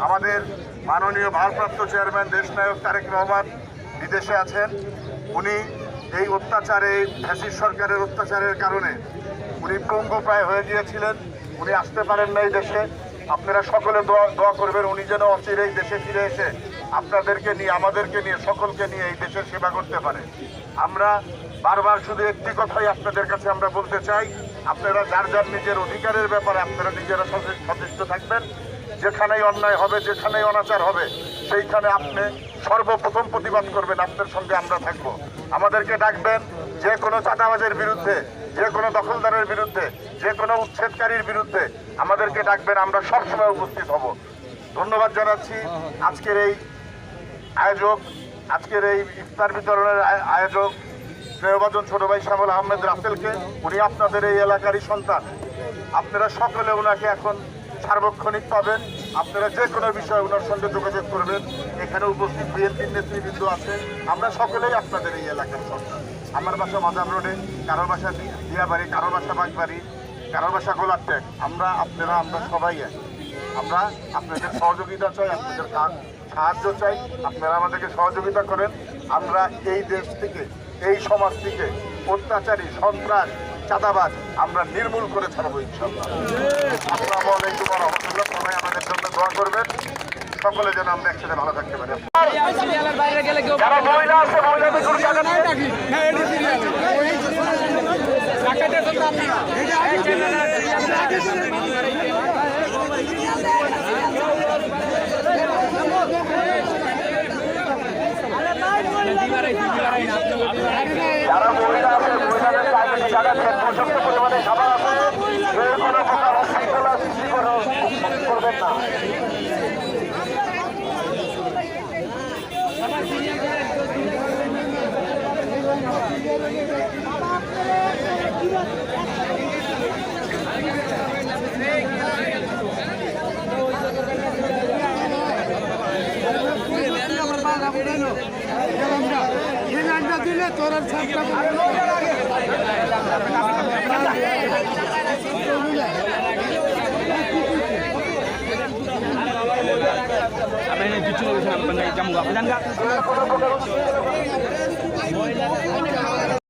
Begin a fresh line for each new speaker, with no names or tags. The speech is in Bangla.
আমাদের মাননীয় ভারপ্রাপ্ত চেয়ারম্যান দেশনায়ক তারেক রহমান বিদেশে আছেন। উনি এই অত্যাচারে ফ্যাসিস সরকারের অত্যাচারের কারণে উনি পঙ্গু প্রায় হয়ে গিয়েছিলেন। উনি আসতে পারেন না এই দেশে। আপনারা সকলে দোয়া দোয়া করবেন উনি যেন অচিরেই দেশে ফিরে এসে আপনাদেরকে নিয়ে, আমাদেরকে নিয়ে, সকলকে নিয়ে এই দেশের সেবা করতে পারে। আমরা বারবার শুধু একটি কথাই আপনাদের কাছে আমরা বলতে চাই, আপনারা যার যার নিজের অধিকারের ব্যাপারে আপনারা নিজেরা সচে- সচেষ্ট থাকবেন। যেখানেই অন্যায় হবে, যেখানেই অনাচার হবে, সেইখানে আপনি সর্বপ্রথম প্রতিবাদ করবেন, আপনার সঙ্গে আমরা থাকব। আমাদেরকে ডাকবেন, যে কোনো চাঁদাবাজের বিরুদ্ধে, যে কোনো দখলদারের বিরুদ্ধে, যে কোনো উচ্ছেদকারীর বিরুদ্ধে আমাদেরকে ডাকবেন, আমরা সবসময় উপস্থিত হব। ধন্যবাদ জানাচ্ছি। আজকের এই আয়োজক, আজকের এই ইফতার বিতরণের আয়োজক স্নেহভাজন ছোট ভাই শ্যামল আহমেদ রাসেলকে, উনি আপনাদের এই এলাকারই সন্তান। আপনারা সকলে ওনাকে এখন সার্বক্ষণিক পাবেন। আপনারা যে কোনো বিষয়ে ওনার সঙ্গে যোগাযোগ করবেন। এখানে উপস্থিত বিএনপির নেতৃবৃন্দ আছে আমরা সকলেই আপনাদের এই এলাকার সন্তান। আমার বাসা মাদার রোডে, কারোর বাসা দিয়াবাড়ি, কারোর বাসা বাগবাড়ি, কারোর বাসা গোলাপটেক আমরা, আপনারা, আমরা সবাই আছি আমরা আপনাদের সহযোগিতা চাই, আপনাদের সাহায্য চাই। আপনারা আমাদেরকে সহযোগিতা করেন। আমরা এই দেশ থেকে, এই সমাজ থেকে অত্যাচারী, সন্ত্রাস চাঁদাবাজ, আমরা নির্মূল করে ছাড়বো ইনশাল্লাহ আমাদের জন্য দোয়া করবেন। সকলে যেন আমরা একসাথে ভালো থাকতে পারি। যারা মহিলা জানাচ্ছেন পর্যাপ্ত পরিমাণে খাবার আছে। কেউ কোনো প্রকার অশৃঙ্খলা
তোর সাতটা
ini jujur sama benda jamu apa enggak